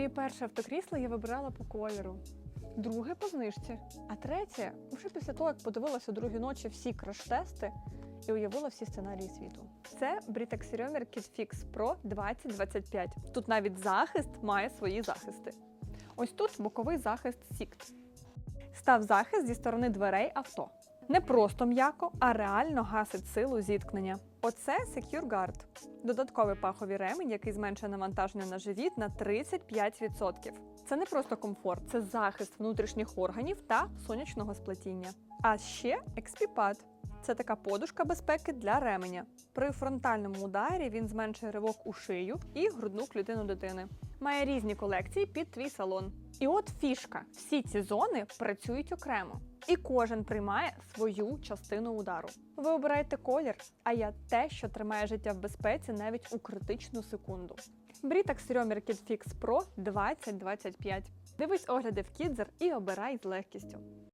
Моє перше автокрісло я вибирала по кольору, друге по знижці, а третє вже після того, як подивилася другі ночі всі краш-тести і уявила всі сценарії світу. Це Britax Römer Kit Pro 2025. Тут навіть захист має свої захисти. Ось тут боковий захист SICT. Став захист зі сторони дверей авто. Не просто м'яко, а реально гасить силу зіткнення. Оце Secure Guard. Додатковий паховий ремень, який зменшує навантаження на живіт на 35%. Це не просто комфорт, це захист внутрішніх органів та сонячного сплетіння. А ще експіпад. Це така подушка безпеки для ременя. При фронтальному ударі він зменшує ривок у шию і грудну клітину дитини. Має різні колекції під твій салон. І от фішка: всі ці зони працюють окремо, і кожен приймає свою частину удару. Ви обираєте колір, а я те, що тримає життя в безпеці навіть у критичну секунду. Römer Kit Fix Pro 2025. Дивись огляди в Кідзер і обирай з легкістю.